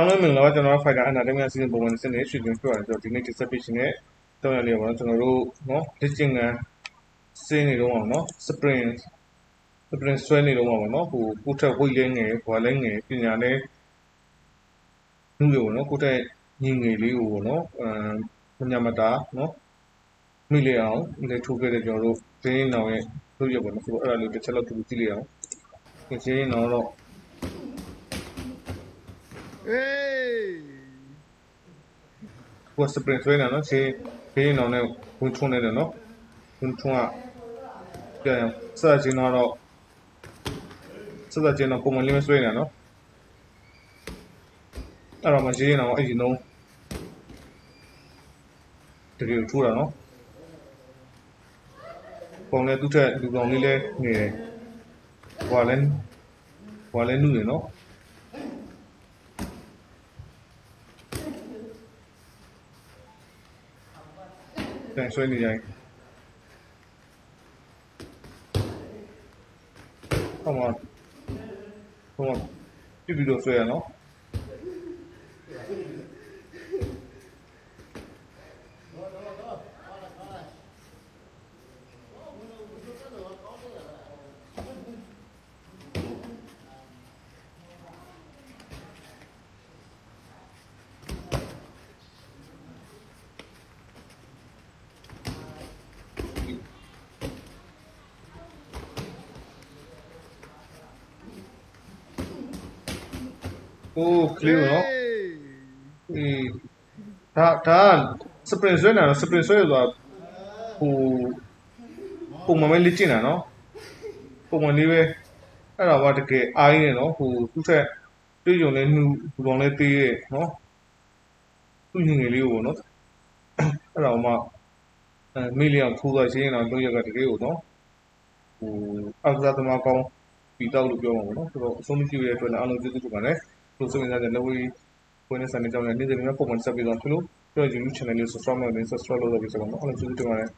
အားလုံးမင်္ဂလာပါကျွန်တော်တို့ Fighter Entertainment Season ပုံမှန်စနေရွှေတွင်ပြောရတယ်ဆိုတော့ဒီနေ့ dissertation နဲ့တောင်းရလေးပါတော့ကျွန်တော်တို့နော်လက်ကျင်ကန်စင်းနေတော့ပါနော် spring spring ဆွဲနေတော့ပါနော်ဟိုကိုထက်ဝိတ်လဲငယ်ဘွာလဲငယ်ပညာလဲနှူးရပေါ့နော်ကိုထက်ညီငယ်လေးကိုပေါ့နော်အမ်ညမတာနော်မိလေအောင်လေထိုးခဲ့တဲ့ကျွန်တော်တို့ဒင်းအောင်ရဲ့လုပ်ရပေါ့နော်ဆိုတော့အဲ့ဒါလေးတစ်ချက်လောက်တူတူကြည့်လိုက်အောင်ကျင်းအောင်တော့ Hey! ကိုစပရင်ဆွဲနေနော်ရှင်းရှင်းအောင်နဲ့ဝင်ထုံးနေတယ်နော်ဝင်ထုံးကပြန်ဆက်ချင်းတော့ဆက်ချင်းတော့ပုံမှန်လေးမဆွဲနေနော်အဲ့တော့မှရှင်းအောင်အဲ့ဒီလုံးတကယ်ထိုးတာနော်ပုံနဲ့သူ့ထက်လူကောင်လေးလဲနေတယ်ဟွာလဲဟွာလဲနုနေနော် ပြန်ဆွဲနေကြရင်ဟောမှာဟောမှာပြပြီးတော့ဆွဲရနော် โอ้คลีနော် Hey! အေးဒါဒါစပရင်ဆွဲနေတာစပရင်ဆွဲရဆိုတာဟိုပုံမှန်ပဲလေ့ကျင့်တာနော်ပုံမှန်လေးပဲအဲ့ဒါကတကယ်အားရင်းနေနော်ဟိုသူ့ထက်တွေ့ကြုံလဲနှူဘူကောင်လဲသေးရဲ့နော်သူ့ညီငယ်လေးကိုပေါ့နော်အဲ့ဒါကမှအဲမိလျောင်ထိုးသွားရှင်းရင်တော့တို့ရက်ကတကယ်ကိုနော်ဟိုအောက်ကစားသမားကောင်းပြီးတော့လို့ပြောမှာပေါ့နော်ဆိုတော့အဆုံးမရှိရတဲ့အတွက်လည်းအားလုံးကျေးဇူးတင်ပါတယ် လို့ဆိုရင်လည်းလက်ဝေးဝင်နေစတဲ့ကြောင့်လည်းနေ့စဉ်နဲ့ပုံမှန်ဆက်ပြီးတော့ဖြစ်လို့ပြော YouTube channel လေး subscribe လုပ်နေ subscribe လုပ်တော့ပြီးဆိုတော့အားလုံးကျေးဇူးတင်ပါတယ်